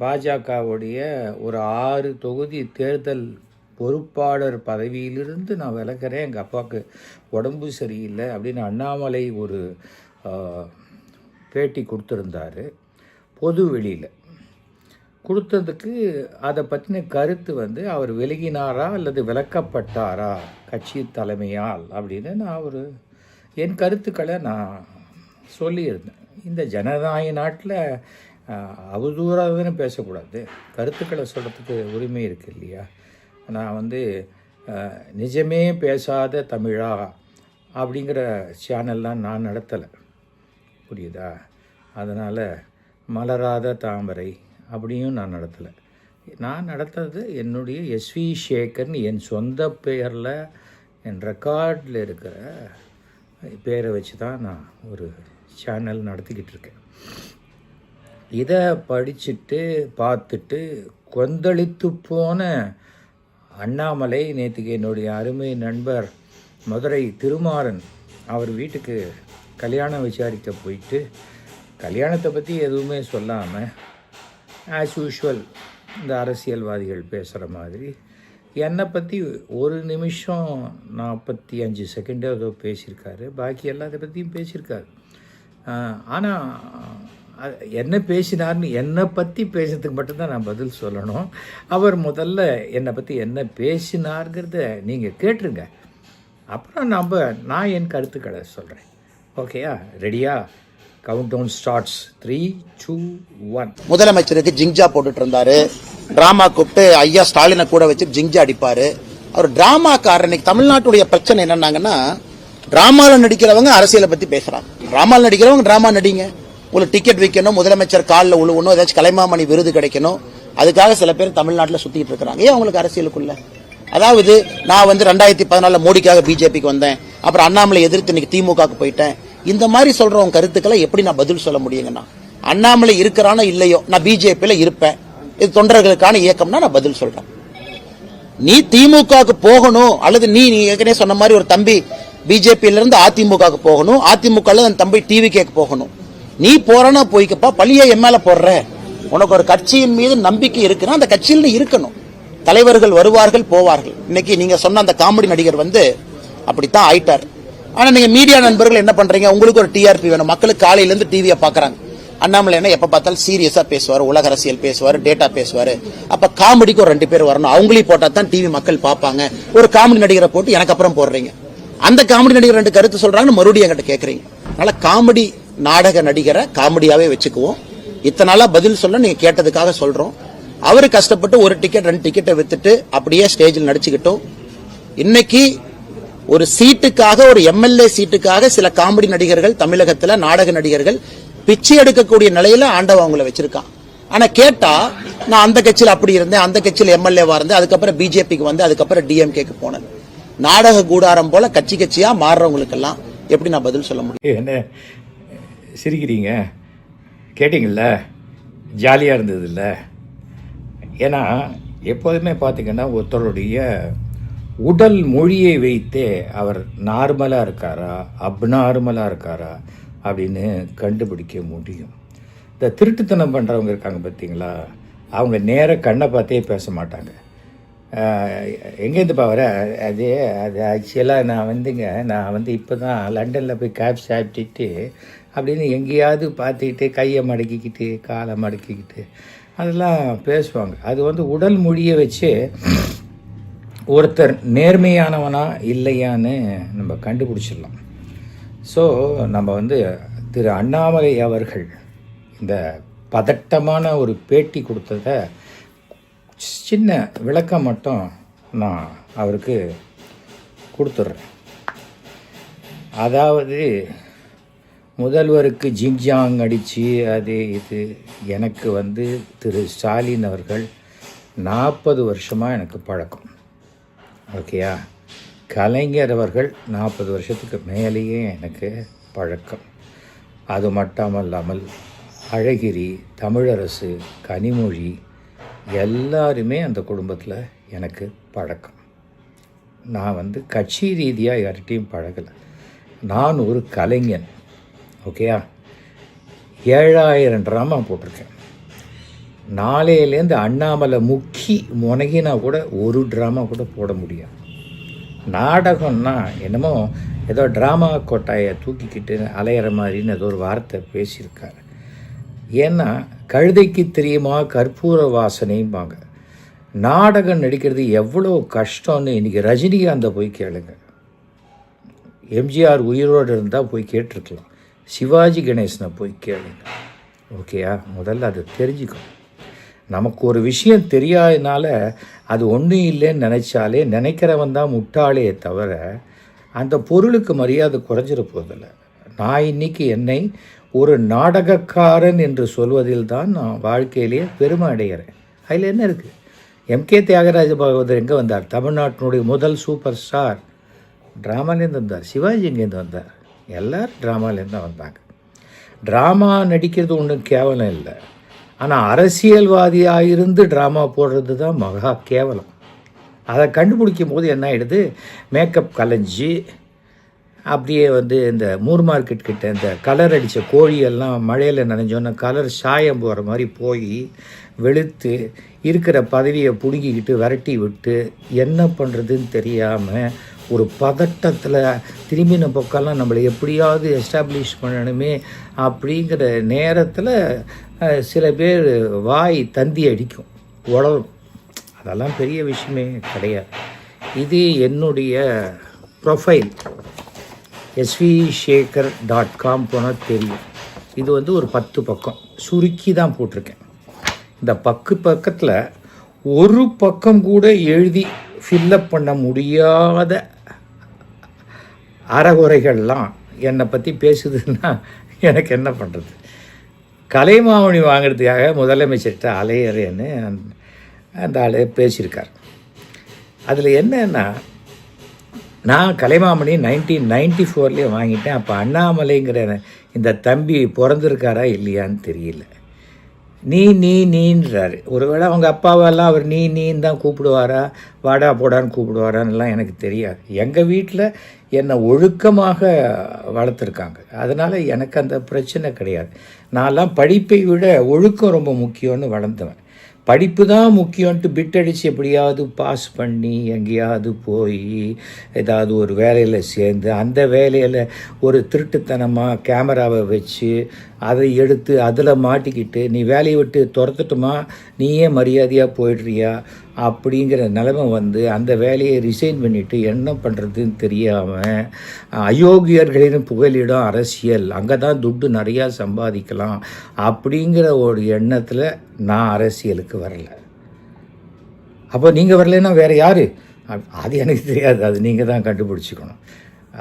பாஜகவுடைய ஒரு ஆறு தொகுதி தேர்தல் பொறுப்பாளர் பதவியிலிருந்து நான் விலகிறேன். எங்கள் அப்பாவுக்கு உடம்பு சரியில்லை அப்படின்னு அண்ணாமலை ஒரு பேட்டி கொடுத்துருந்தாரு. பொது வெளியில். கொடுத்ததுக்கு அதை பற்றின கருத்து வந்து அவர் விலகினாரா அல்லது விலக்கப்பட்டாரா? கட்சி தலைமையால் அப்படின்னு நான் ஒரு என் கருத்துக்களை நான் சொல்லியிருந்தேன். இந்த ஜனநாயக நாட்டில் அவதூறாகன்னு பேசக்கூடாது. கருத்துக்களை சொல்கிறதுக்கு உரிமை இருக்குது இல்லையா? நான் வந்து நிஜமே பேசாத தமிழா அப்படிங்கிற சேனல்லாம் நான் நடத்தலை. புரியுதா? அதனால் மலராத தாமரை அப்படியும் நான் நடத்தலை. நான் நடத்துறது என்னுடைய எஸ்வி சேகர்னு என் சொந்த பெயரில் என் ரெக்கார்டில் இருக்கிற பேரை வச்சு தான் நான் ஒரு சேனல் நடத்திக்கிட்டு இருக்கேன். இதை படிச்சுட்டு பார்த்துட்டு கொந்தளித்து போன அண்ணாமலை நேற்றுக்கு என்னுடைய அருமை நண்பர் மதுரை திருமாறன் அவர் வீட்டுக்கு கல்யாணம் விசாரிக்க போயிட்டு கல்யாணத்தை பற்றி எதுவுமே சொல்லாமல் ஆஸ் யூஷுவல் இந்த அரசியல்வாதிகள் பேசுகிற மாதிரி என்னை பற்றி ஒரு நிமிஷம் நாற்பத்தி அஞ்சு செகண்டோ ஏதோ பேசியிருக்காரு பாக்கி எல்லாத்தை பற்றியும் பேசியிருக்காரு. ஆனால் என்ன பேசினார்னு என்னை பற்றி பேசுறதுக்கு மட்டும்தான் நான் பதில் சொல்லணும். அவர் முதல்ல என்னை பற்றி என்ன பேசினார்ங்கிறத நீங்கள் கேட்டுருங்க. அப்புறம் நம்ம நான் என் கருத்துக்களை சொல்கிறேன் ஓகேயா ரெடியா count down starts three two one முதலமைச்சருக்கு ஜிங்ஜா போட்டுட்டு இருந்தாரு? டிராமா கூப்பிட்டு ஐயா ஸ்டாலினை கூட வச்சு ஜிங்ஜா அடிப்பார். அவர் டிராமாக்காரர். இன்னைக்கு தமிழ்நாட்டுடைய பிரச்சனை என்னன்னாங்கன்னா ட்ராமாவில் நடிக்கிறவங்க அரசியலை பற்றி பேசுகிறாங்க ட்ராமாவில் நடிக்கிறவங்க டிராமா நடிங்க. உங்களுக்கு டிக்கெட் விற்கணும் முதலமைச்சர் காலில் உழுவணும் ஏதாச்சும் கலைமாமணி விருது கிடைக்கணும். அதுக்காக சில பேர் தமிழ்நாட்டில் சுற்றிட்டு இருக்கிறாங்க. ஏன் அவங்களுக்கு அரசியலுக்குள்ள? அதாவது நான் வந்து ரெண்டாயிரத்தி பதினாலில் மோடிக்காக பிஜேபிக்கு வந்தேன். அப்புறம் அண்ணாமலை எதிர்த்து இன்னைக்கு திமுகவுக்கு போயிட்டேன். இந்த மாதிரி சொல்றவங்க கருத்துக்களை எப்படி நான் பதில் சொல்ல முடியுங்கண்ணா அண்ணாமலை இருக்கிறானோ இல்லையோ நான் பிஜேபியில் இருப்பேன். இது தொண்டர்களுக்கான இயக்கம்னா நான் பதில் சொல்றேன். நீ திமுகவுக்கு போகணும் அல்லது நீ நீ ஏற்கனவே சொன்ன மாதிரி ஒரு தம்பி பிஜேபியிலிருந்து அதிமுகவுக்கு போகணும். அதிமுக தம்பி டிவி கேக்கு போகணும். நீ போறனா போய்க்கப்பா பழிய என் மேல போடுற. உனக்கு ஒரு கட்சியின் மீது நம்பிக்கை இருக்குன்னா அந்த கட்சியில் நீ இருக்கணும். தலைவர்கள் வருவார்கள் போவார்கள். இன்னைக்கு நீங்க சொன்ன அந்த காமெடி நடிகர் வந்து அப்படித்தான் ஆயிட்டார். ஆனா நீங்க மீடியா நண்பர்கள் என்ன பண்றீங்க? உங்களுக்கு ஒரு டிஆர்பி வேணும். மக்களுக்கு காலையில இருந்து டிவியை பாக்குறாங்க. அண்ணாமலை என்ன எப்ப பார்த்தாலும் சீரியஸா பேசுவார் உலக அரசியல் பேசுவார் டேட்டா பேசுவார். அப்ப காமெடிக்கு ஒரு ரெண்டு பேர் வரணும். அவங்களையும் போட்டா தான் டிவி மக்கள் பார்ப்பாங்க. ஒரு காமெடி நடிகரை போட்டு எனக்கு அப்புறம் போடுறீங்க. அந்த காமெடி நடிகர் ரெண்டு கருத்து சொல்றாங்கன்னு மறுபடியும் என்கிட்ட கேக்குறீங்க. அதனால காமெடி நாடக நடிகரை காமெடியாவே வச்சுக்குவோம். இத்தனால பதில் சொல்ல நீங்க கேட்டதுக்காக சொல்றோம். அவரு கஷ்டப்பட்டு ஒரு டிக்கெட் ரெண்டு டிக்கெட்டை வித்துட்டு அப்படியே ஸ்டேஜில் நடிச்சுக்கிட்டோம். இன்னைக்கு ஒரு சீட்டுக்காக ஒரு எம்எல்ஏ சீட்டுக்காக சில காமெடி நடிகர்கள் தமிழகத்துல நாடக நடிகர்கள் பிச்சை எடுக்கக்கூடிய நிலையில ஆண்டவ அவங்கள வச்சிருக்கான். ஆனா கேட்டா நான் அந்த கட்சியில் அப்படி இருந்தேன் அந்த கட்சியில் எம்எல்ஏவா இருந்தேன் அதுக்கப்புறம் பிஜேபிக்கு வந்து அதுக்கப்புறம் டிஎம்கேக்கு போனேன். நாடக கூடாரம் போல கட்சி கட்சியா மாறுறவங்களுக்கெல்லாம் எப்படி நான் பதில் சொல்ல முடியும்? என்ன சிரிக்கிறீங்க? கேட்டிங்கள்ல ஜாலியாக இருந்ததுல்ல. ஏன்னா எப்போதுமே பார்த்திங்கன்னா ஒருத்தருடைய உடல் மொழியை வைத்தே அவர் நார்மலாக இருக்காரா அப்நார்மலாக இருக்காரா அப்படின்னு கண்டுபிடிக்க முடியும். இந்த திருட்டுத்தனம் பண்ணுறவங்க இருக்காங்க பார்த்தீங்களா அவங்க நேர கண்ணை பார்த்தே பேச மாட்டாங்க. எங்கேருந்துப்பா வர? அது அது ஆக்சுவலாக நான் வந்துங்க நான் வந்து இப்போ தான் லண்டனில் போய் கேப் சாப்பிட்டுட்டு அப்படின்னு எங்கேயாவது பார்த்துக்கிட்டு கையை மடக்கிக்கிட்டு காலை மடக்கிக்கிட்டு அதெல்லாம் பேசுவாங்க. அது வந்து உடல் மொழியை வச்சு ஒருத்தர் நேர்மையானவனா இல்லையான்னு நம்ம கண்டுபிடிச்சிடலாம். ஸோ நம்ம வந்து திரு அண்ணாமலை அவர்கள் இந்த பதட்டமான ஒரு பேட்டி கொடுத்தத சின்ன விளக்கம் மட்டும் நான் அவருக்கு கொடுத்துட்றேன். அதாவது முதல்வருக்கு ஜிங்ஜாங் அடித்து அது இது எனக்கு வந்து திரு ஸ்டாலின் அவர்கள் நாற்பது வருஷமாக எனக்கு பழக்கம். ஓகேயா கலைஞர் அவர்கள் நாற்பது வருஷத்துக்கு மேலேயே எனக்கு பழக்கம். அது மட்டும் இல்லாமல் அழகிரி தமிழரசு கனிமொழி எல்லாருமே அந்த குடும்பத்தில் எனக்கு பழக்கம். நான் வந்து கட்சி ரீதியாக யார்கிட்டையும் பழகலை. நான் ஒரு கலைஞன். ஓகேயா ஏழாயிரம் ட்ராமா போட்டிருக்கேன். நாளையிலேருந்து அண்ணாமலை முக்கி முனகினா கூட ஒரு ட்ராமா கூட போட முடியாது நாடகம்னா என்னமோ ஏதோ ட்ராமா கொட்டாயை தூக்கிக்கிட்டு அலையிற மாதிரின்னு ஏதோ ஒரு வார்த்தை பேசியிருக்காரு. ஏன்னா கழுதைக்கு தெரியுமா கற்பூர வாசனைம்பாங்க. நாடகம் நடிக்கிறது எவ்வளோ கஷ்டம்னு இன்றைக்கி ரஜினிகாந்தை போய் கேளுங்க. எம்ஜிஆர் உயிரோடு இருந்தால் போய் கேட்டிருக்கலாம். சிவாஜி கணேசனை போய் கேளுங்க ஓகேயா முதல்ல அதை தெரிஞ்சுக்கணும் நமக்கு ஒரு விஷயம் தெரியாதனால அது ஒன்றும் இல்லைன்னு நினச்சாலே நினைக்கிறவன் தான் முட்டாளே தவிர அந்த பொருளுக்கு மரியாதை குறைஞ்சிட போதில்லை நான் இன்னைக்கு என்னை ஒரு நாடகக்காரன் என்று சொல்வதில் தான் நான் வாழ்க்கையிலேயே பெருமை அடைகிறேன் அதில் என்ன இருக்குது எம்கே தியாகராஜ பாகவதர் எங்கே வந்தார் தமிழ்நாட்டினுடைய முதல் சூப்பர் ஸ்டார் ட்ராமாலேருந்து வந்தார் சிவாஜி இங்கேருந்து வந்தார் எல்லோரும் ட்ராமாலேருந்து தான் வந்தாங்க. ட்ராமா நடிக்கிறது ஒன்றும் கேவலம் இல்லை. ஆனால் அரசியல்வாதியாக இருந்து ட்ராமா போடுறது தான் மகா கேவலம். அதை கண்டுபிடிக்கும் போது என்ன ஆகிடுது மேக்கப் கலைஞ்சி அப்படியே வந்து இந்த மூர் மார்க்கெட் கிட்ட இந்த கலர் அடித்த கோழியெல்லாம் மழையில் நனைஞ்சோன்னா கலர் சாயம் போகிற மாதிரி போய் வெளுத்து இருக்கிற பதவியை பிடுங்கிக்கிட்டு விரட்டி விட்டு என்ன பண்ணுறதுன்னு தெரியாமல் ஒரு பதட்டத்தில் திரும்பின பக்கம்லாம் நம்மளை எப்படியாவது எஸ்டாப்ளிஷ் பண்ணணுமே அப்படிங்கிற நேரத்தில் சில பேர் வாய் தந்தி அடிக்கும் உழலும் அதெல்லாம் பெரிய விஷயமே கிடையாது. இது என்னுடைய profile SV Shekhar dot com போனால் தெரியும். இது வந்து ஒரு பத்து பக்கம். சுருக்கி தான் போட்டிருக்கேன். இந்த பக்கு பக்கத்தில் ஒரு பக்கம் கூட எழுதி ஃபில்லப் பண்ண முடியாத அறகுறைகள்லாம் என்னை பற்றி பேசுதுன்னா எனக்கு என்ன பண்ணுறது கலைமாமணி வாங்கிறதுக்காக முதலமைச்சர்கிட்ட அலையறேன்னு அந்த ஆள் பேசியிருக்கார். அதில் என்னன்னா நான் கலைமாமணி நைன்டீன் நைன்டி ஃபோர்லேயே வாங்கிட்டேன். அப்போ அண்ணாமலைங்கிற இந்த தம்பி பிறந்திருக்காரா இல்லையான்னு தெரியல. நீ நீ நீன்றாரு. ஒருவேளை அவங்க அப்பாவெல்லாம் அவர் நீ நீன்னு தான் கூப்பிடுவாரா? வாடா போடான்னு கூப்பிடுவாரான்லாம் எனக்கு தெரியாது. எங்கள் வீட்டில் என்னை ஒழுக்கமாக வளர்த்துருக்காங்க. அதனால் எனக்கு அந்த பிரச்சனை கிடையாது. நான்லாம் படிப்பை விட ஒழுக்கம் ரொம்ப முக்கியம்னு வளர்ந்தவன். படிப்பு தான் முக்கியம்ன்ட்டு பிட் அடித்து எப்படியாவது பாஸ் பண்ணி எங்கேயாவது போய் ஏதாவது ஒரு வேலையில் சேர்ந்து அந்த வேலையில் ஒரு திருட்டுத்தனமாக கேமராவை வச்சு அதை எடுத்து அதில் மாட்டிக்கிட்டு நீ வேலையை விட்டு துரத்துட்டுமா? நீயே மரியாதையாக போயிடுறியா? அப்படிங்கிற நிலைமை வந்து அந்த வேலையை ரிசைன் பண்ணிவிட்டு என்ன பண்ணுறதுன்னு தெரியாமல் அயோக்கியர்களின் புகலிடம் அரசியல் அங்கே தான் துட்டு நிறையா சம்பாதிக்கலாம் அப்படிங்கிற ஒரு எண்ணத்தில் நான் அரசியலுக்கு வரல. அப்போ நீங்கள் வரலைன்னா வேறு யார்? அது எனக்கு தெரியாது. அது நீங்கள் தான் கண்டுபிடிச்சிக்கணும்.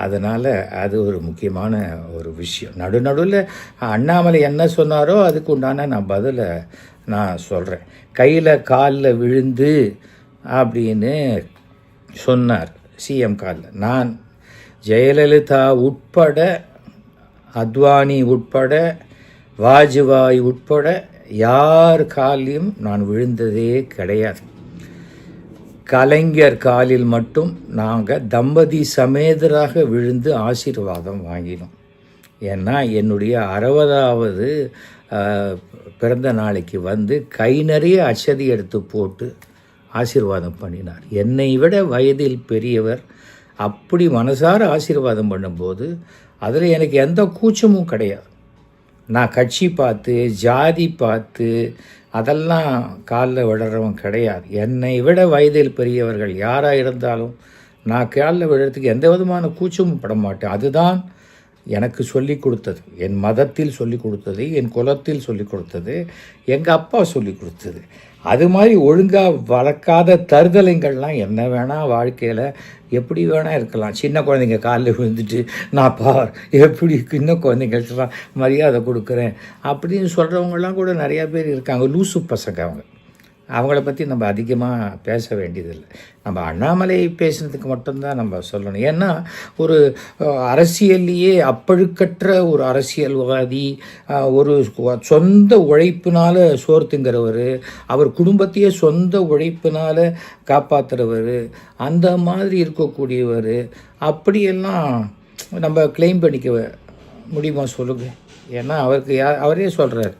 அதனால் அது ஒரு முக்கியமான ஒரு விஷயம். நடு நடுவில் அண்ணாமலை என்ன சொன்னாரோ அதுக்கு உண்டான நான் பதிலை நான் சொல்கிறேன் கையில் காலில் விழுந்து அப்படின்னு சொன்னார் சிஎம் காலில். நான் ஜெயலலிதா உட்பட அத்வானி உட்பட வாஜ்பாய் உட்பட யார் காலையும் நான் விழுந்ததே கிடையாது. கலைஞர் காலில் மட்டும் நாங்கள் தம்பதி சமேதராக விழுந்து ஆசீர்வாதம் வாங்கினோம். ஏன்னா என்னுடைய அறுபதாவது பிறந்த நாளைக்கு வந்து கை நிறைய அச்சதி எடுத்து போட்டு ஆசீர்வாதம் பண்ணினார். என்னை விட வயதில் பெரியவர் அப்படி மனசார ஆசீர்வாதம் பண்ணும்போது அதில் எனக்கு எந்த கூச்சமும் கிடையாது. நான் கட்சி பார்த்து ஜாதி பார்த்து அதெல்லாம் காலில் விடுறவன் கிடையாது. என்னை விட வயதில் பெரியவர்கள் யாராக இருந்தாலும் நான் காலில் விடுறதுக்கு எந்த விதமான கூச்சமும் பட மாட்டேன். அதுதான் எனக்கு சொல்லி கொடுத்தது. என் மதத்தில் சொல்லி கொடுத்தது என் குலத்தில் சொல்லி கொடுத்தது எங்கள் அப்பா சொல்லி கொடுத்தது. அது மாதிரி ஒழுங்காக வளர்க்காத தருதலைங்கள்லாம் என்ன வேணால் வாழ்க்கையில் எப்படி வேணால் இருக்கலாம். சின்ன குழந்தைங்க காலில் விழுந்துட்டு நான் பார் எப்படி சின்ன குழந்தைங்களுக்கெல்லாம் மரியாதை கொடுக்குறேன்? அப்படின்னு சொல்கிறவங்கலாம் கூட நிறையா பேர் இருக்காங்க. லூசு பசங்க அவங்க. அவங்கள பற்றி நம்ம அதிகமாக பேச வேண்டியதில்லை. நம்ம அண்ணாமலை பேசுனதுக்கு மட்டும்தான் நம்ம சொல்லணும். ஏன்னா ஒரு அரசியல்லையே அப்பழுக்கற்ற ஒரு அரசியல்வாதி ஒரு சொந்த உழைப்பினால் சோறு திங்கிறவர் அவர் குடும்பத்தையே சொந்த உழைப்பினால் காப்பாற்றுறவர் அந்த மாதிரி இருக்கக்கூடியவர் அப்படியெல்லாம் நம்ம கிளைம் பண்ணிக்க முடியுமா சொல்லுங்க? ஏன்னா அவருக்கு யா அவரே சொல்கிறார்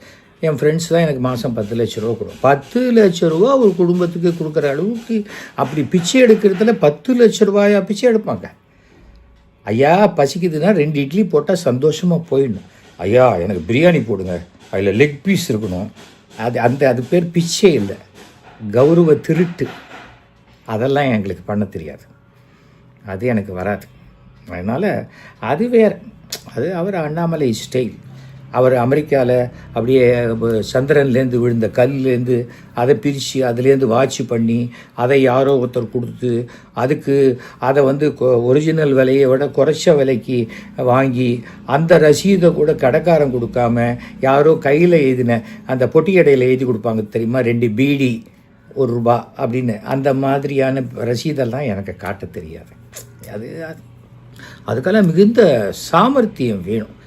என் ஃப்ரெண்ட்ஸ் தான் எனக்கு மாதம் பத்து லட்ச ரூபா கொடுக்கும். பத்து லட்ச ரூபா ஒரு குடும்பத்துக்கு கொடுக்குற அளவுக்கு அப்படி பிச்சை எடுக்கிறதுல பத்து லட்ச ரூபாயா பிச்சை எடுப்பாங்க. ஐயா பசிக்குதுன்னா ரெண்டு இட்லி போட்டால் சந்தோஷமாக போயிடணும். ஐயா எனக்கு பிரியாணி போடுங்க. அதில் லெக் பீஸ் இருக்கணும். அது அந்த அது பேர் பிச்சை இல்லை. கௌரவ திருட்டு. அதெல்லாம் எங்களுக்கு பண்ண தெரியாது. அது எனக்கு வராது. அதனால் அது வேறு. அது அவர் அண்ணாமலை ஸ்டைல் அவர் அமெரிக்காவில் அப்படியே சந்திரன்லேருந்து விழுந்த கல்லேருந்து அதை பிரித்து அதுலேருந்து வாட்ச் பண்ணி அதை யாரோ ஒருத்தர் கொடுத்து அதுக்கு அதை வந்து ஒரிஜினல் விலையை விட குறைச்ச விலைக்கு வாங்கி அந்த ரசீதை கூட கடைக்காரன் கொடுக்காம யாரோ கையில் எழுதின அந்த பொட்டியடையில் எழுதி கொடுப்பாங்க தெரியுமா? ரெண்டு பீடி ஒரு ரூபா அப்படின்னு. அந்த மாதிரியான ரசீதெல்லாம் எனக்கு காட்ட தெரியாது. அது- அதுக்கெல்லாம் மிகுந்த சாமர்த்தியம் வேணும்.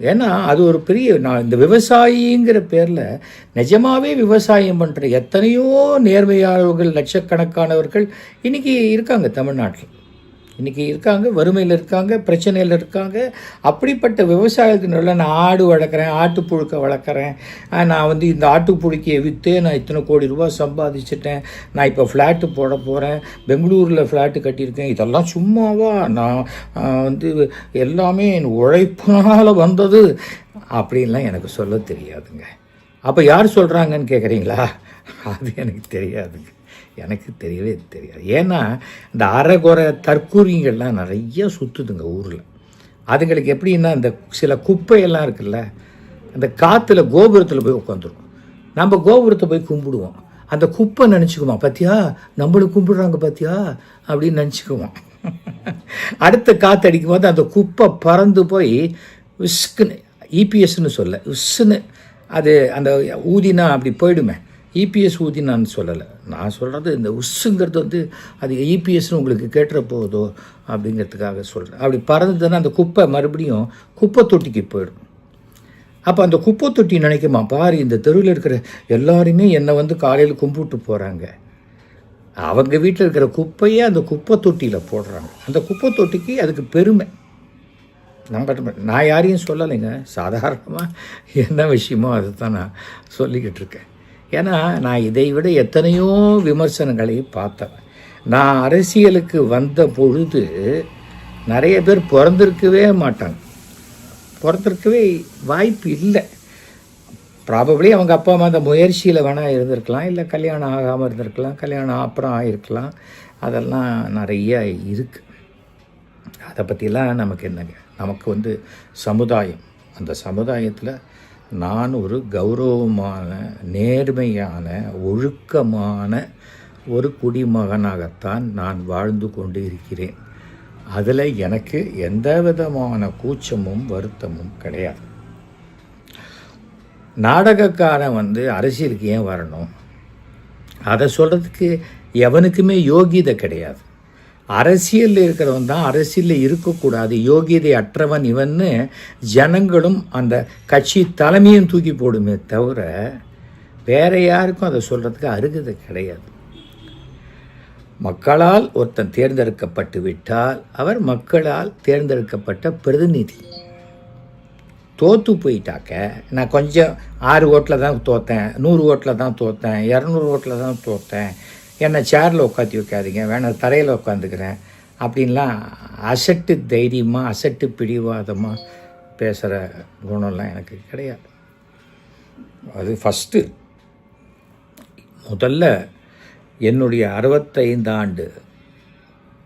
ஏன்னா அது ஒரு பெரிய நான் இந்த விவசாயிங்கிற பேரில் நிஜமாவே விவசாயம் பண்ணுற எத்தனையோ நேர்மையாளர்கள் லட்சக்கணக்கானவர்கள் இன்றைக்கி இருக்காங்க தமிழ்நாட்டில். இன்றைக்கி இருக்காங்க வறுமையில் இருக்காங்க பிரச்சனையில் இருக்காங்க. அப்படிப்பட்ட விவசாயத்துக்கு நல்ல நான் ஆடு வளர்க்குறேன் ஆட்டுப்புழுக்கை வளர்க்குறேன். நான் வந்து இந்த ஆட்டுப்புழுக்கையை விற்று நான் இத்தனை கோடி ரூபாய் சம்பாதிச்சிட்டேன். நான் இப்போ ஃப்ளாட்டு போட போகிறேன் பெங்களூரில் ஃப்ளாட்டு கட்டியிருக்கேன். இதெல்லாம் சும்மாவா? நான் வந்து எல்லாமே என் உழைப்பினால் வந்தது. அப்படின்லாம் எனக்கு சொல்ல தெரியாதுங்க. அப்போ யார் சொல்கிறாங்கன்னு கேட்குறீங்களா அது எனக்கு தெரியாதுங்க. எனக்கு தெரியவே தெரியாது. ஏன்னா இந்த அரைகுறை தற்கூரிங்கள்லாம் நிறைய சுற்றுதுங்க ஊரில். அதுங்களுக்கு எப்படின்னா இந்த சில குப்பையெல்லாம் இருக்குல்ல அந்த காற்றுல கோபுரத்தில் போய் உட்காந்துரும் நம்ம கோபுரத்தை போய் கும்பிடுவோம். அந்த குப்பை நினச்சிக்குவோம் பார்த்தியா நம்மளும் கும்பிடுறாங்க பார்த்தியா அப்படின்னு நினச்சிக்குவோம் அடுத்த காற்று அடிக்கும் போது அந்த குப்பை பறந்து போய் விஸ்க்குன்னு இபிஎஸ்ன்னு சொல்ல விஸ்ன்னு அது அந்த ஊதினா அப்படி போயிடுமே. இபிஎஸ் நான் சொல்லலை. நான் சொல்கிறது இந்த உஸ்ஸுங்கிறது வந்து அது இபிஎஸ்னு உங்களுக்கு கேட்டுற போதோ அப்படிங்கிறதுக்காக சொல்கிறேன் அப்படி பறந்துதுன்னா அந்த குப்பை மறுபடியும் குப்பை தொட்டிக்கு போயிடும். அப்போ அந்த குப்பை தொட்டி நினைக்குமா? பாரு இந்த தெருவில் இருக்கிற எல்லாருமே என்னை வந்து காலையில் கும்பிட்டு போகிறாங்க அவங்க வீட்டில் இருக்கிற குப்பையை அந்த குப்பை தொட்டியில் போடுறாங்க. அந்த குப்பை தொட்டிக்கு அதுக்கு பெருமை. நம்ம நான் யாரையும் சொல்லலைங்க. சாதாரணமாக என்ன விஷயமோ அதை தான் நான் சொல்லிக்கிட்டு இருக்கேன். ஏன்னா நான் இதை விட எத்தனையோ விமர்சனங்களை பார்த்தேன் நான் அரசியலுக்கு வந்த பொழுது நிறைய பேர் பிறந்திருக்கவே மாட்டாங்க. பிறந்திருக்கவே வாய்ப்பு இல்லை. ப்ராபப்ளி அவங்க அப்பா அம்மா அந்த முயற்சியில் வேணால் இருந்திருக்கலாம். இல்லை கல்யாணம் ஆகாமல் இருந்திருக்கலாம். கல்யாணம் அப்புறம் ஆகிருக்கலாம் அதெல்லாம் நிறைய இருக்குது அதை பற்றிலாம் நமக்கு என்னங்க? நமக்கு வந்து சமுதாயம். அந்த சமுதாயத்தில் நான் ஒரு கௌரவமான நேர்மையான ஒழுக்கமான ஒரு குடிமகனாகத்தான் நான் வாழ்ந்து கொண்டு இருக்கிறேன். அதில் எனக்கு எந்த விதமான கூச்சமும் வருத்தமும் கிடையாது. நாடகக்காரன் வந்து அரசியலுக்கு ஏன் வரணும்? அதை சொல்கிறதுக்கு எவனுக்குமே யோகிதை கிடையாது. அரசியலில் இருக்கிறவன் தான் அரசியலில் இருக்கக்கூடாது. யோகியதை அற்றவன் இவன்னு ஜனங்களும் அந்த கட்சி தலைமையும் தூக்கி போடுமே தவிர வேற யாருக்கும் அதை சொல்கிறதுக்கு அருகது கிடையாது. மக்களால் ஒருத்தன் தேர்ந்தெடுக்கப்பட்டு விட்டால் அவர் மக்களால் தேர்ந்தெடுக்கப்பட்ட பிரதிநிதி. தோற்று போயிட்டாக்க நான் கொஞ்சம் ஆறு ஓட்டில் தான் தோத்தேன் நூறு ஓட்டில் தான் தோத்தேன் இரநூறு ஓட்டில் தான் தோத்தேன் என்னை சேரில் உட்காந்து வைக்காதீங்க வேணாம் தரையில் உட்காந்துக்கிறேன் அப்படின்லாம் அசட்டு தைரியமாக அசட்டு பிடிவாதமாக பேசுகிற குணம்லாம் எனக்கு கிடையாது. அது ஃபஸ்ட்டு முதல்ல என்னுடைய அறுபத்தைந்து ஆண்டு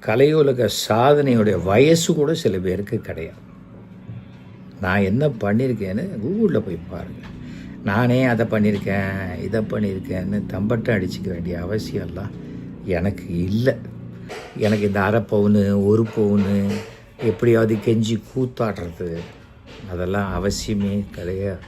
கலையுலக சாதனையுடைய வயசு கூட சில பேருக்கு கிடையாது. நான் என்ன பண்ணியிருக்கேன்னு கூகுளில் போய் பாருங்கள் நானே அதை பண்ணியிருக்கேன் இதை பண்ணியிருக்கேன்னு தம்பட்டம் அடிச்சுக்க வேண்டிய அவசியம்லாம் எனக்கு இல்லை. எனக்கு இந்த அரை பவுனு ஒரு பவுனு எப்படியாவது கெஞ்சி கூத்தாடுறது அதெல்லாம் அவசியமே கிடையாது.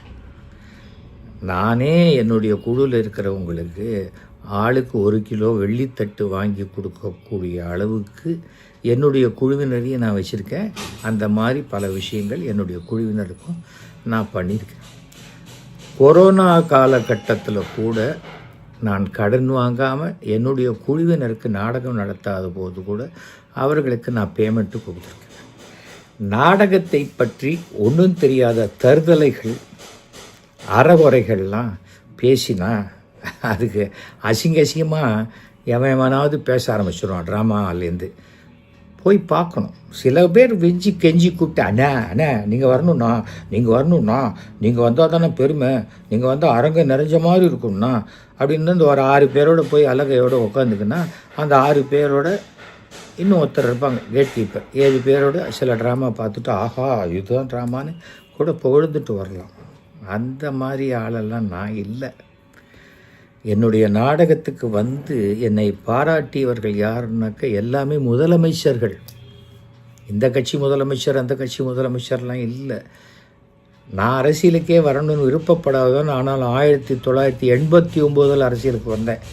நானே என்னுடைய குழுவில் இருக்கிறவங்களுக்கு ஆளுக்கு ஒரு கிலோ வெள்ளித்தட்டு வாங்கி கொடுக்கக்கூடிய அளவுக்கு என்னுடைய குழுவினரையும் நான் வச்சுருக்கேன். அந்த மாதிரி பல விஷயங்கள் என்னுடைய குழுவினருக்கும் நான் பண்ணியிருக்கேன். கொரோனா காலகட்டத்தில் கூட நான் கடன் வாங்காமல் என்னுடைய குழுவினருக்கு நாடகம் நடத்தாத போது கூட அவர்களுக்கு நான் பேமெண்ட்டு கொடுத்துருக்கேன். நாடகத்தை பற்றி ஒன்றும் தெரியாத தருதலைகள் அறகுறைகள்லாம் பேசினா அதுக்கு அசிங்க அசிங்கமாக எவன் எவனாவது பேச ஆரம்பிச்சிடுவான் ட்ராமாலேருந்து போய் பார்க்கணும். சில பேர் வெஞ்சி கெஞ்சி கூப்பிட்டு அண்ணா அண்ணா நீங்கள் வரணும்ண்ணா நீங்கள் வரணும்ண்ணா நீங்கள் வந்தால் தானே பெருமை நீங்கள் வந்தால் அரங்கம் நிறைஞ்ச மாதிரி இருக்கும்ண்ணா அப்படின்னு ஒரு ஆறு பேரோட போய் அலகையோடு உட்காந்துக்குன்னா அந்த ஆறு பேரோட இன்னும் ஒருத்தர் இருப்பாங்க கேட் கீப்பர் ஏழு பேரோட சில ட்ராமா பார்த்துட்டு ஆஹா இதுதான் ட்ராமான்னு கூட புகழ்ந்துட்டு வரலாம். அந்த மாதிரி ஆளெல்லாம் நான் இல்லை. என்னுடைய நாடகத்துக்கு வந்து என்னை பாராட்டியவர்கள் யாருன்னாக்க எல்லாமே முதலமைச்சர்கள். இந்த கட்சி முதலமைச்சர் அந்த கட்சி முதலமைச்சர்லாம் இல்லை. நான் அரசியலுக்கே வரணும்னு விருப்பப்படாதான் ஆனால் ஆயிரத்தி தொள்ளாயிரத்தி எண்பத்தி ஒம்போதில் அரசியலுக்கு வந்தேன்.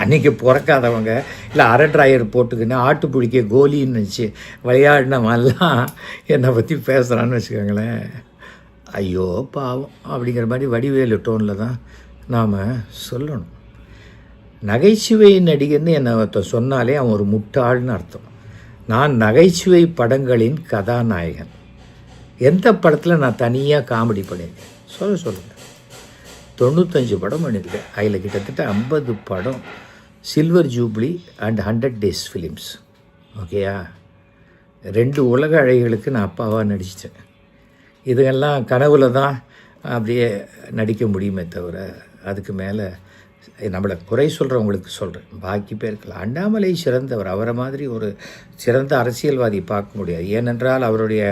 அன்றைக்கி பிறக்காதவங்க இல்லை அரட்ராயர் போட்டுக்கின்னு ஆட்டு பிடிக்க கோலின்னு வச்சு விளையாடினவெல்லாம் என்னை பற்றி பேசுகிறான்னு வச்சுக்கோங்களேன். ஐயோ பாவம் அப்படிங்கிற மாதிரி வடிவேலு டோனில் தான் நாம் சொல்லணும். நகைச்சுவை நடிகர்னு என்னை ஒருத்தன் சொன்னாலே அவன் ஒரு முட்டாள்னு அர்த்தம். நான் நகைச்சுவை படங்களின் கதாநாயகன். எந்த படத்தில் நான் தனியாக காமெடி பண்ணியிருக்கேன் சொல்ல சொல்லுங்கள் தொண்ணூத்தஞ்சு படம் பண்ணியிருக்கேன் அதில் கிட்டத்தட்ட ஐம்பது படம். Silver jubilee and hundred days films ஓகேயா ரெண்டு உலக அழகிகளுக்கு நான் அப்பாவாக நடிச்சிட்டேன். இதுகெல்லாம் கனவுல தான் அப்படியே நடிக்க முடியுமே தவிர அதுக்கு மேலே நம்மளை குறை சொல்கிறவங்களுக்கு சொல்கிறேன் பாக்கி பேருக்கலாம் அண்ணாமலை சிறந்தவர். அவரை மாதிரி ஒரு சிறந்த அரசியல்வாதி பார்க்க முடியாது. ஏனென்றால் அவருடைய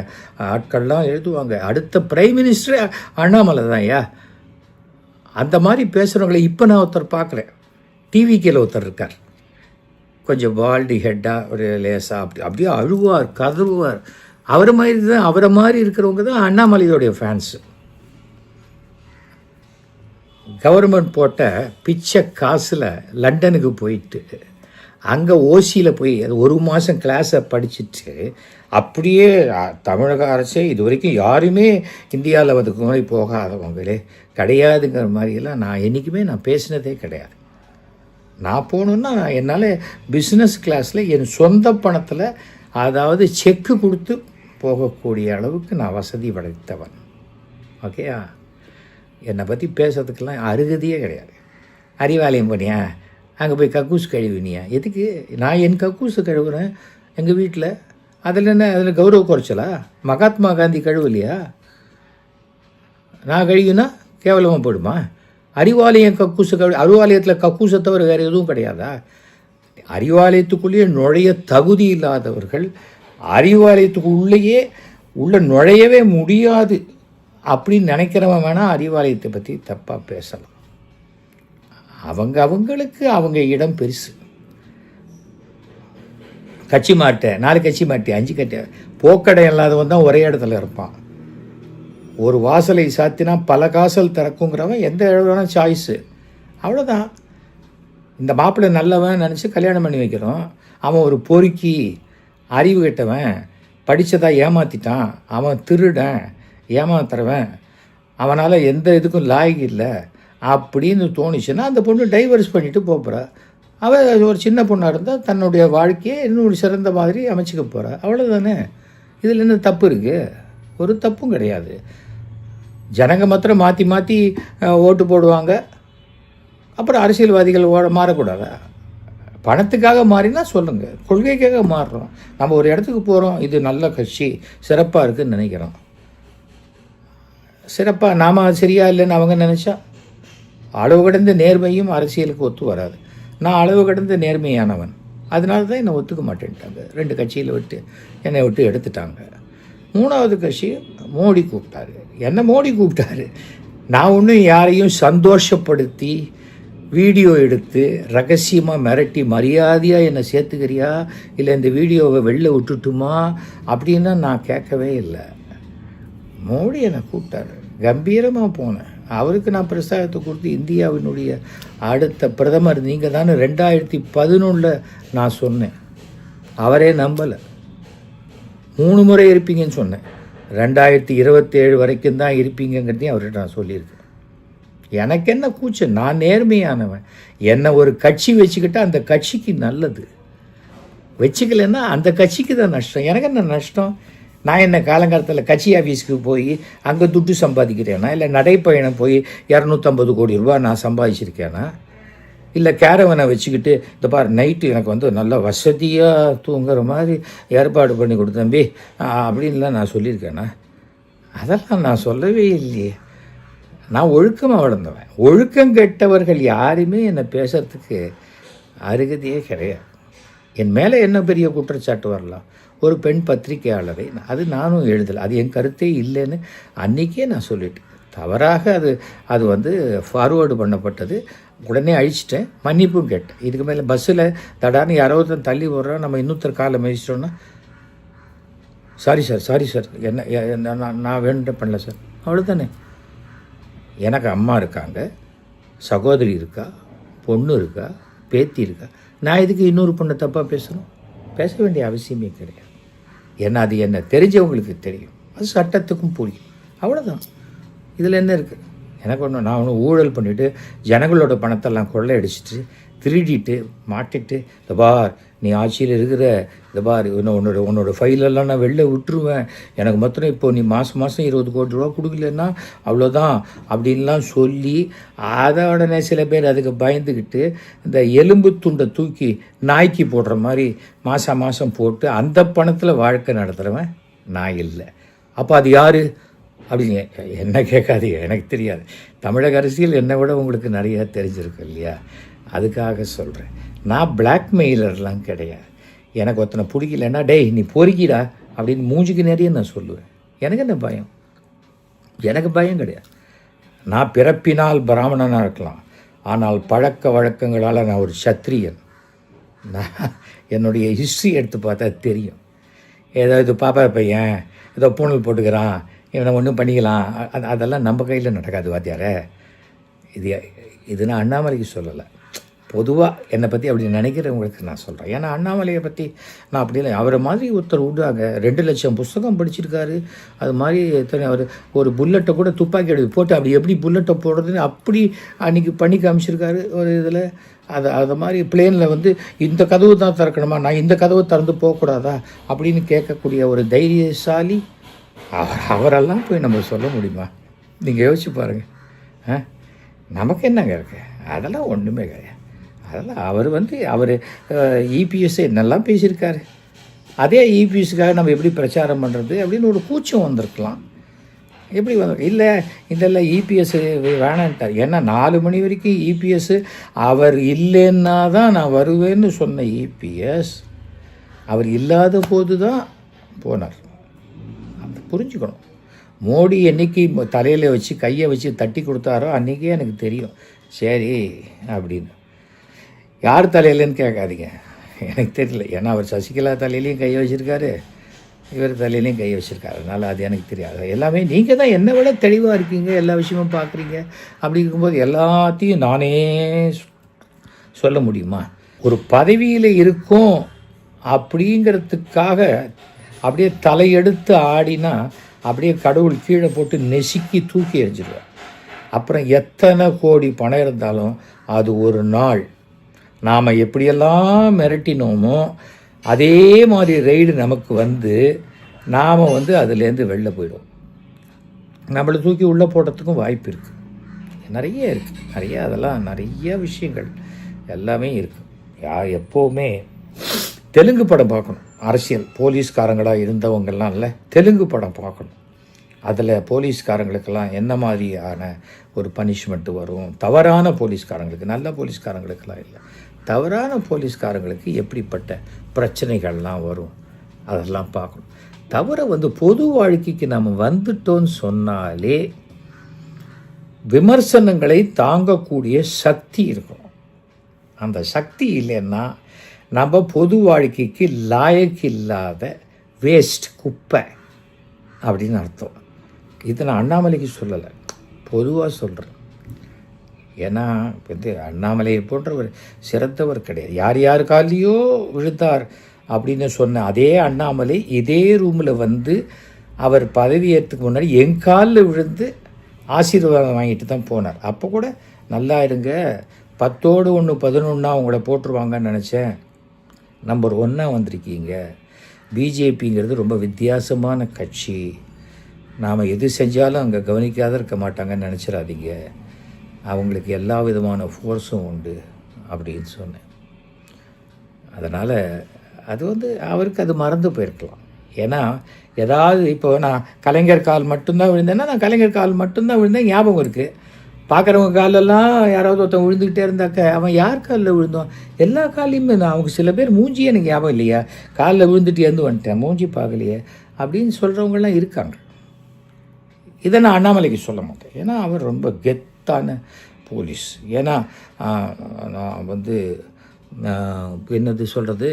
ஆட்கள்லாம் எழுதுவாங்க அடுத்த பிரைம் மினிஸ்டர் அண்ணாமலை தான் ஐயா. அந்த மாதிரி பேசுகிறவங்களை இப்போ நான் ஒருத்தர் பார்க்குறேன் டிவிக்கில் ஒருத்தர் இருக்கார். கொஞ்சம் பால்டி ஹெட்டாக ஒரு லேசாக அப்படி அப்படியே அழுவார் கதறுவார். அவரை மாதிரி தான் அவரை மாதிரி இருக்கிறவங்க தான் அண்ணாமலையோடைய ஃபேன்ஸு கவர்மெண்ட் போட்ட பிச்சை காசில் லண்டனுக்கு போயிட்டு அங்கே ஓசியில் போய் அது ஒரு மாதம் கிளாஸை படிச்சுட்டு அப்படியே தமிழக அரசே இது வரைக்கும் யாருமே இந்தியாவில் வந்து மாதிரி போகாதவங்களே கிடையாதுங்கிற மாதிரியெல்லாம் நான் என்றைக்குமே நான் பேசினதே கிடையாது. நான் போகணுன்னா என்னால் பிஸ்னஸ் கிளாஸில் என் சொந்த பணத்தில் அதாவது செக்கு கொடுத்து போகக்கூடிய அளவுக்கு நான் வசதி படைத்தவன். ஓகேயா என்னை பற்றி பேசுறதுக்கெல்லாம் அருகதையே கிடையாது. அறிவாலயம் பண்ணியா அங்கே போய் கக்கூஸ் கழுவினியா எதுக்கு? நான் என் கக்கூசு கழுவுறேன். எங்கள் வீட்டில் அதில் என்ன? அதில் கௌரவ குறைச்சலா? மகாத்மா காந்தி கழுவலையா? நான் கழுவினா கேவலமாக போயிடுமா அறிவாலயம் கக்கூசு கழு அறிவாலயத்தில் கக்கூசை தவிர வேறு எதுவும் கிடையாதா? அறிவாலயத்துக்குள்ளேயே நுழைய தகுதி இல்லாதவர்கள் அறிவாலயத்துக்கு உள்ளேயே உள்ள நுழையவே முடியாது. அப்படின்னு நினைக்கிறவன் வேணால் அறிவாலயத்தை பற்றி தப்பாக பேசலாம். அவங்க அவங்களுக்கு அவங்க இடம் பெருசு. கட்சி மாட்டேன் நாலு கட்சி மாட்டேன் அஞ்சு கட்டை போக்கடை இல்லாதவன் தான் ஒரே இடத்துல இருப்பான். ஒரு வாசலை சாத்தினா பல காசல் திறக்குங்கிறவன் எந்த வேணா சாய்ஸு அவ்வளோதான் இந்த மாப்பிள்ளை நல்லவன் நினச்சி கல்யாணம் பண்ணி வைக்கிறோம். அவன் ஒரு பொறுக்கி அறிவு கெட்டவன் படித்ததாக ஏமாற்றிட்டான் அவன் திருடன் ஏமாத்துறவன் அவனால் எந்த இதுக்கும் லாய்க்கு இல்லை. அப்படின்னு தோணுச்சுன்னா அந்த பொண்ணு டைவர்ஸ் பண்ணிட்டு போகிறா அவள் ஒரு சின்ன பொண்ணாக இருந்தால் தன்னுடைய வாழ்க்கையை இன்னொரு சிறந்த மாதிரி அமைச்சிக்க போகிறா அவ்வளோதானே இதில் என்ன தப்பு இருக்குது ஒரு தப்பும் கிடையாது. ஜனங்க மாத்திரம் மாற்றி மாற்றி ஓட்டு போடுவாங்க. அப்புறம் அரசியல்வாதிகள் ஓட மாறக்கூடாதா? பணத்துக்காக மாறினா சொல்லுங்கள் கொள்கைக்காக மாறுறோம். நம்ம ஒரு இடத்துக்கு போகிறோம் இது நல்ல கட்சி. சிறப்பாக இருக்குன்னு நினைக்கிறோம். சிறப்பாக நாம் சரியா இல்லைன்னு அவங்க நினச்சா அளவு கடந்த நேர்மையும் அரசியலுக்கு ஒத்து வராது. நான் அளவு கடந்த நேர்மையானவன். அதனால தான் என்னை ஒத்துக்க மாட்டேன்ட்டாங்க. ரெண்டு கட்சியில் விட்டு என்னை விட்டு எடுத்துட்டாங்க. மூணாவது கட்சி மோடி கூப்பிட்டாரு. என்ன மோடி கூப்பிட்டாரு? நான் ஒன்றும் யாரையும் சந்தோஷப்படுத்தி வீடியோ எடுத்து ரகசியமாக மிரட்டி மரியாதையாக என்னை சேர்த்துக்கிறியா? இல்லை இந்த வீடியோவை வெளில விட்டுட்டுமா? அப்படின்னு நான் கேட்கவே இல்லை. மோடி என்னை கூப்பிட்டாரு. கம்பீரமாக போனேன். அவருக்கு நான் பிரசாதத்தை கொடுத்து இந்தியாவினுடைய அடுத்த பிரதமர் நீங்கள் தானே ரெண்டாயிரத்தி பதினொன்றில் நான் சொன்னேன். அவரே நம்பலை. மூணு முறை இருப்பீங்கன்னு சொன்னேன். ரெண்டாயிரத்தி இருபத்தேழு வரைக்கும் தான் இருப்பீங்கங்கிறதையும் அவர்கிட்ட நான் சொல்லியிருக்கேன். எனக்கு என்ன கூச்சம்? நான் நேர்மையானவன். என்னை ஒரு கட்சி வச்சுக்கிட்டா அந்த கட்சிக்கு நல்லது. வச்சுக்கலைன்னா அந்த கட்சிக்கு தான் நஷ்டம். எனக்கு என்ன நஷ்டம்? நான் என்ன காலங்காலத்தில் கட்சி ஆஃபீஸ்க்கு போய் அங்கே துட்டு சம்பாதிக்கிறேனா? இல்லை நடைப்பயணம் போய் இரநூத்தம்பது கோடி ரூபா நான் சம்பாதிச்சிருக்கேனா? இல்லை கேரவனை வச்சுக்கிட்டு இந்த பார் நைட்டு எனக்கு வந்து நல்லா வசதியாக தூங்குற மாதிரி ஏற்பாடு பண்ணி கொடு தம்பி அப்படின்லாம் நான் சொல்லியிருக்கேனா? அதெல்லாம் நான் சொல்லவே இல்லையே. நான் ஒழுக்கமாக வளர்ந்தவன். ஒழுக்கம் கெட்டவர்கள் யாருமே என்னை பேசுறதுக்கு அருகதையே கிடையாது. என் மேலே என்ன பெரிய குற்றச்சாட்டு வரலாம்? ஒரு பெண் பத்திரிகையாளரை அது நானும் எழுதலை. அது என் கருத்தே இல்லைன்னு அன்றைக்கே நான் சொல்லிட்டேன். தவறாக அது அது வந்து ஃபார்வேர்டு பண்ணப்பட்டது. உடனே அழிச்சிட்டேன். மன்னிப்பும் கேட்டேன். இதுக்கு மேலே பஸ்ஸில் தடான்னு யாரோ ஒருத்தன் தள்ளி விடுறோம் நம்ம இன்னொருத்தர் காலை மிதிச்சிட்டோன்னா சாரி சார் சாரி சார் என்ன என்ன- நான் நான் வேண்டும் பண்ணல சார் அவ்வளோதானே எனக்கு அம்மா இருக்காங்க. சகோதரி இருக்கா? பொண்ணு இருக்கா? பேத்தி இருக்கா? நான் இதுக்கு இன்னொரு பொண்ணை தப்பாக பேசணும்? பேச வேண்டிய அவசியமே கிடையாது. ஏன்னா அது என்ன தெரிஞ்சவங்களுக்கு தெரியும். அது சட்டத்துக்கும் புரியும். அவ்வளோதான் இதில் என்ன இருக்குது எனக்கு ஒன்று நான் ஒன்று ஊழல் பண்ணிவிட்டு ஜனங்களோட பணத்தெல்லாம் கொள்ளையடிச்சிட்டு திருடிட்டு மாட்டிட்டு இந்த பார் நீ ஆட்சியில் இருக்கிற இந்த பார் இன்னும் உன்னோட உன்னோட ஃபைலெல்லாம் நான் வெளில விட்டுருவேன். எனக்கு மொத்தம் இப்போ நீ மாதம் மாதம் இருபது கோடி ரூபா கொடுக்கலன்னா அவ்வளோதான் அப்படின்லாம் சொல்லி அதை உடனே சில பேர் அதுக்கு பயந்துக்கிட்டு இந்த எலும்பு துண்டை தூக்கி நாய்க்கு போடுற மாதிரி மாதம் மாதம் போட்டு அந்த பணத்தில் வாழ்க்கை நடத்துகிறவன் நான் இல்லை. அப்போ அது யார்? அப்படின்னு என்ன கேட்காதீங்க எனக்கு தெரியாது. தமிழக அரசியல் என்னை விட உங்களுக்கு நிறையா தெரிஞ்சிருக்கு இல்லையா? அதுக்காக சொல்கிறேன் நான் பிளாக்மெயிலர்லாம் கிடையாது. எனக்கு ஒருத்தனை பிடிக்கலன்னா டேய் நீ பொறுக்கிடா அப்படின்னு மூஞ்சிக்கு நிறைய நான் சொல்லுவேன். எனக்கு என்ன பயம்? எனக்கு பயம் கிடையாது. நான் பிறப்பினால் பிராமணனாக இருக்கலாம். ஆனால் பழக்க வழக்கங்களால் நான் ஒரு சத்திரியன். நான் என்னுடைய ஹிஸ்ட்ரி எடுத்து பார்த்தா தெரியும். ஏதோ இது பாப்பா பையன் ஏதோ பூணல் போட்டுக்கிறான் இவனை ஒன்றும் பண்ணிக்கலாம். அது- அதெல்லாம் நம்ம கையில் நடக்காது வாத்தியாரே. இது இது நான் அண்ணாமலைக்கு சொல்லலை. பொதுவாக என்னை பற்றி அப்படி நினைக்கிறவங்களுக்கு நான் சொல்கிறேன் ஏன்னா அண்ணாமலையை பற்றி நான் அப்படி இல்லை. அவரை மாதிரி ஒருத்தர் விடுவாங்க ரெண்டு லட்சம் புஸ்தகம் படிச்சிருக்காரு. அது மாதிரி எத்தனை அவர் ஒரு புல்லட்டை கூட துப்பாக்கி எடுத்து போட்டு அப்படி எப்படி புல்லட்டை போடுறதுன்னு அப்படி அன்றைக்கி பண்ணி காமிச்சிருக்காரு ஒரு இதில். அது அது மாதிரி பிளேனில் வந்து இந்த கதவு தான் திறக்கணுமா? நான் இந்த கதவை திறந்து போகக்கூடாதா? அப்படின்னு கேட்கக்கூடிய ஒரு தைரியசாலி அவர் அவரெல்லாம் போய் நம்ம சொல்ல முடியுமா? நீங்கள் யோசிச்சு பாருங்கள் ஆ? நமக்கு என்னங்க இருக்கு? அதெல்லாம் ஒன்றுமே கிடையாது. அதெல்லாம் அவர் வந்து அவர் இபிஎஸ் என்னெல்லாம் பேசியிருக்காரு. அதே இபிஎஸ்க்காக நம்ம எப்படி பிரச்சாரம் பண்ணுறது அப்படின்னு ஒரு கூச்சம் வந்திருக்கலாம். எப்படி வந்து இல்லை இல்லை இபிஎஸ் வேணான்ட்டார். ஏன்னா நாலு மணி வரைக்கும் இபிஎஸ் அவர் இல்லைன்னா தான் நான் வருவேன்னு சொன்ன இபிஎஸ் அவர் இல்லாத போது தான் போனார். அந்த புரிஞ்சுக்கணும். மோடி என்னைக்கு தலையில் வச்சு கையை வச்சு தட்டி கொடுத்தாரோ அன்றைக்கே எனக்கு தெரியும். சரி அப்படின்னு. யார் தலையிலன்னு கேட்காதீங்க. எனக்கு தெரியல. ஏன்னா அவர் சசிகலா தலையிலையும் கை வச்சுருக்காரு. இவர் தலையிலையும் கை வச்சுருக்காரு. அதனால் அது எனக்கு தெரியாது. எல்லாமே நீங்கள் தான் என்னை விட தெளிவாக இருக்கீங்க எல்லா விஷயமும் பார்க்குறீங்க அப்படி இருக்கும்போது எல்லாத்தையும் நானே சொ- சொல்ல முடியுமா? ஒரு பதவியில் இருக்கும் அப்படிங்கிறதுக்காக அப்படியே தலையெடுத்து ஆடினா அப்படியே கடவுள் கீழே போட்டு நெசுக்கி தூக்கி எறிஞ்சிடுவார் அப்புறம் எத்தனை கோடி பணம் இருந்தாலும் அது ஒரு நாள். நாம் எப்படியெல்லாம் மிரட்டினோமோ அதே மாதிரி ரைடு நமக்கு வந்து நாம் வந்து அதுலேருந்து வெளில போயிடுவோம். நம்மளை தூக்கி உள்ளே போடுறதுக்கும் வாய்ப்பு இருக்குது நிறைய இருக்குது நிறைய அதெல்லாம் நிறைய விஷயங்கள் எல்லாமே இருக்குது யா எப்போவுமே தெலுங்கு படம் பார்க்கணும். அரசியல் போலீஸ்காரங்களாக இருந்தவங்கெல்லாம் இல்லை தெலுங்கு படம் பார்க்கணும். அதில் போலீஸ்காரங்களுக்கெல்லாம் என்ன மாதிரியான ஒரு பனிஷ்மெண்ட்டு வரும்? தவறான போலீஸ்காரங்களுக்கு நல்ல போலீஸ்காரங்களுக்கெல்லாம் இல்லை. தவறான போலீஸ்காரங்களுக்கு எப்படிப்பட்ட பிரச்சனைகள்லாம் வரும்? அதெல்லாம் பார்க்கணும். தவிர வந்து பொது வாழ்க்கைக்கு நம்ம வந்துட்டோம்னு சொன்னாலே விமர்சனங்களை தாங்கக்கூடிய சக்தி இருக்கும். அந்த சக்தி இல்லைன்னா நம்ம பொது வாழ்க்கைக்கு லாயக்கு இல்லாத வேஸ்ட் குப்பை அப்படின்னு அர்த்தம். இதை நான் அண்ணாமலைக்கு சொல்லலை. பொதுவாக சொல்கிறேன் ஏன்னா வந்து அண்ணாமலையை போன்றவர் சிறந்தவர் கிடையாது. யார் யார் காலையோ விழுந்தார் அப்படின்னு சொன்ன அதே அண்ணாமலை இதே ரூமில் வந்து அவர் பதவியேற்றுக்கு முன்னாடி என் காலில் விழுந்து ஆசீர்வாதம் வாங்கிட்டு தான் போனார். அப்போ கூட நல்லா இருங்க பத்தோடு ஒன்று பதினொன்றா உங்களை போட்டுருவாங்கன்னு நினச்சேன். நம்பர் ஒன்றா வந்திருக்கீங்க. பிஜேபிங்கிறது ரொம்ப வித்தியாசமான கட்சி. நாம் எது செஞ்சாலும் அங்கே கவனிக்காத இருக்க மாட்டாங்கன்னு நினச்சிடாதீங்க. அவங்களுக்கு எல்லா விதமான ஃபோர்ஸும் உண்டு அப்படின்னு சொன்னேன். அதனால் அது வந்து அவருக்கு அது மறந்து போயிருக்கலாம். ஏன்னா ஏதாவது இப்போ நான் கலைஞர் கால் மட்டும்தான் விழுந்தேன்னா நான் கலைஞர் கால் மட்டும்தான் விழுந்தேன் ஞாபகம் இருக்குது பார்க்குறவங்க காலெல்லாம் யாராவது ஒருத்தன் விழுந்துக்கிட்டே இருந்தாக்க அவன் யார் காலில் விழுந்தோம் எல்லா காலையுமே நான் அவங்க சில பேர் மூஞ்சியே எனக்கு ஞாபகம் இல்லையா? காலில் விழுந்துட்டு இருந்து வந்துட்டேன் மூஞ்சி பார்க்கலையே அப்படின்னு சொல்கிறவங்கலாம் இருக்காங்க. இதை நான் அண்ணாமலைக்கு சொல்ல மாட்டேன். ஏன்னா அவர் ரொம்ப சத்தான போலீஸ். ஏன்னா நான் வந்து என்னது சொல்கிறது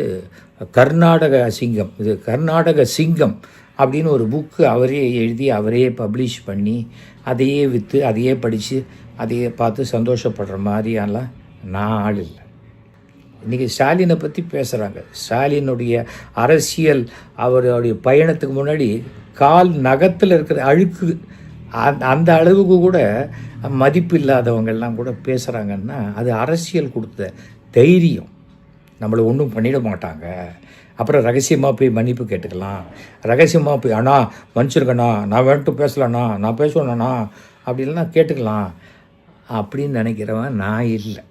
கர்நாடக சிங்கம். இது கர்நாடக சிங்கம் அப்படின்னு ஒரு புக்கு அவரே எழுதி அவரே பப்ளிஷ் பண்ணி அதையே விற்று அதையே படித்து அதையே பார்த்து சந்தோஷப்படுற மாதிரியெல்லாம் நான் ஆள் இல்லை. இன்றைக்கி ஸ்டாலினை பற்றி பேசுகிறாங்க ஸ்டாலினுடைய அரசியல் அவருடைய பயணத்துக்கு முன்னாடி கால் நகத்தில் இருக்கிற அழுக்கு அந் அந்த அளவுக்கு கூட மதிப்பு இல்லாதவங்கெல்லாம் கூட பேசுகிறாங்கன்னா அது அரசியல் கொடுத்த தைரியம். நம்மளை ஒன்றும் பண்ணிட மாட்டாங்க. அப்புறம் ரகசியமாக போய் மன்னிப்பு கேட்டுக்கலாம். ரகசியமாக போய் அண்ணா மன்னிச்சிருக்கண்ணா நான் வேண்ட்டு பேசலண்ணா. நான் பேசுவேண்ணா. அப்படிலாம் கேட்டுக்கலாம். அப்படின்னு நினைக்கிறவன் நான் இல்லை.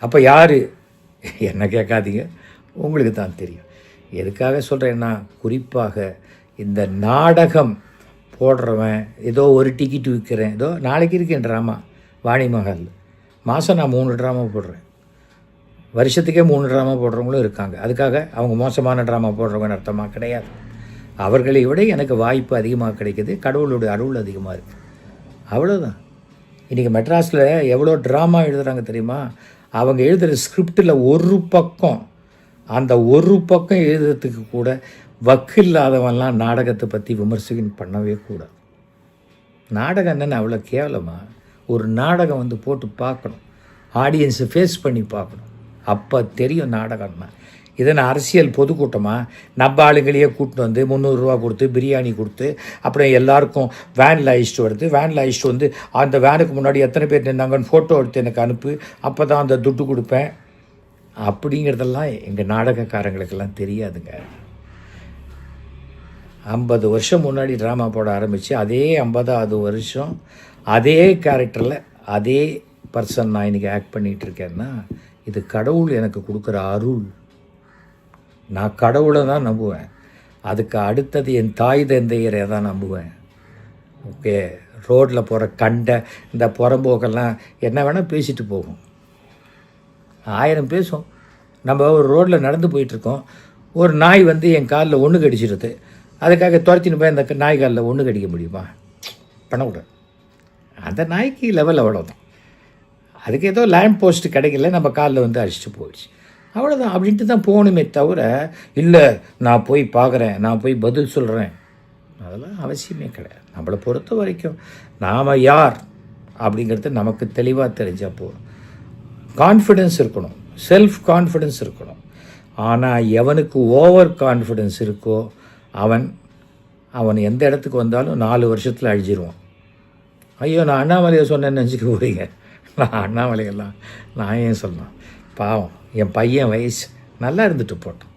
அப்போ யார்? என்ன கேட்காதீங்க. உங்களுக்கு தான் தெரியும். எதுக்காக சொல்கிறேன்னா குறிப்பாக இந்த நாடகம் போடுறவன் ஏதோ ஒரு டிக்கெட் விற்கிறேன் ஏதோ நாளைக்கு இருக்கேன் ட்ராமா வாணிமகல் மாதம் நான் மூணு ட்ராமா போடுறேன். வருஷத்துக்கே மூணு ட்ராமா போடுறவங்களும் இருக்காங்க. அதுக்காக அவங்க மோசமான ட்ராமா போடுறவங்கன்னு அர்த்தமாக கிடையாது. அவர்களை விட எனக்கு வாய்ப்பு அதிகமாக கிடைக்குது. கடவுளுடைய அருள் அதிகமாக இருக்குது அவ்வளோதான் இன்றைக்கி மெட்ராஸில் எவ்வளோ ட்ராமா எழுதுகிறாங்க தெரியுமா? அவங்க எழுதுகிற ஸ்கிரிப்டில் ஒரு பக்கம் அந்த ஒரு பக்கம் எழுதுறதுக்கு கூட வக்கு இல்லாதவன்லாம் நாடகத்தை பற்றி விமர்சனம் பண்ணவே கூடாது. நாடகம் என்னென்ன அவ்வளோ கேவலமாக ஒரு நாடகம் வந்து போட்டு பார்க்கணும். ஆடியன்ஸை ஃபேஸ் பண்ணி பார்க்கணும். அப்போ தெரியும் நாடகம்னா. இதை நான் அரசியல் பொதுக்கூட்டமாக நம்ம ஆளுங்களையே கூப்பிட்டு வந்து முந்நூறுரூவா கொடுத்து பிரியாணி கொடுத்து அப்புறம் எல்லாருக்கும் வேனில் அழிச்சிட்டு வருது. வேனில் அழிச்சிட்டு வந்து அந்த வேனுக்கு முன்னாடி எத்தனை பேர் நின்னாங்கன்னு ஃபோட்டோ எடுத்து எனக்கு அனுப்பு. அப்போ தான் அந்த துட்டு கொடுப்பேன். அப்படிங்கிறதெல்லாம் எங்கள் நாடகக்காரங்களுக்கெல்லாம் தெரியாதுங்க. ஐம்பது வருஷம் முன்னாடி ட்ராமா போட ஆரம்பித்து அதே ஐம்பதாவது வருஷம் அதே கேரக்டரில் அதே பர்சன் நான் இன்றைக்கி ஆக்ட் பண்ணிகிட்டு இருக்கேன்னா இது கடவுள் எனக்கு கொடுக்குற அருள். நான் கடவுளை தான் நம்புவேன். அதுக்கு அடுத்தது என் தாய் தந்தையரை தான் நம்புவேன். ஓகே ரோட்டில் போகிற கண்டை இந்த புறம்போக்கெல்லாம் என்ன வேணால் பேசிட்டு போகும். ஆயிரம் பேசும். நம்ம ஒரு ரோட்டில் நடந்து போயிட்டுருக்கோம் ஒரு நாய் வந்து என் காலில் ஒன்று கடிச்சிடுது அதுக்காக துரத்தின்னு போய் அந்த நாய்காலில் ஒன்று கடிக்க முடியுமா? பண்ணக்கூடாது அந்த நாய்க்கு லெவல் அவ்வளோதான் அதுக்கு ஏதோ லேண்ட் போஸ்ட் கிடைக்கல நம்ம காலில் வந்து அடிச்சுட்டு போயிடுச்சு. அவ்வளோதான் அப்படின்ட்டு தான் போகணுமே தவிர இல்லை நான் போய் பார்க்குறேன் நான் போய் பதில் சொல்கிறேன் அதெல்லாம் அவசியமே கிடையாது. நம்மளை பொறுத்த வரைக்கும் நாம் யார் அப்படிங்கிறது நமக்கு தெளிவாக தெரிஞ்சால் போதும். கான்ஃபிடென்ஸ் இருக்கணும். செல்ஃப் கான்ஃபிடென்ஸ் இருக்கணும். ஆனால் எவனுக்கு ஓவர் கான்ஃபிடென்ஸ் இருக்கோ அவன் அவன் எந்த இடத்துக்கு வந்தாலும் நாலு வருஷத்தில் அழிஞ்சிருவான். ஐயோ நான் அண்ணாமலையை சொன்னேன்னு நினச்சிக்க போறீங்க நான் அண்ணாமலையெல்லாம் நான் ஏன் சொல்லலாம் பாவம் என் பையன் வயசு நல்லா இருந்துட்டு போட்டோம்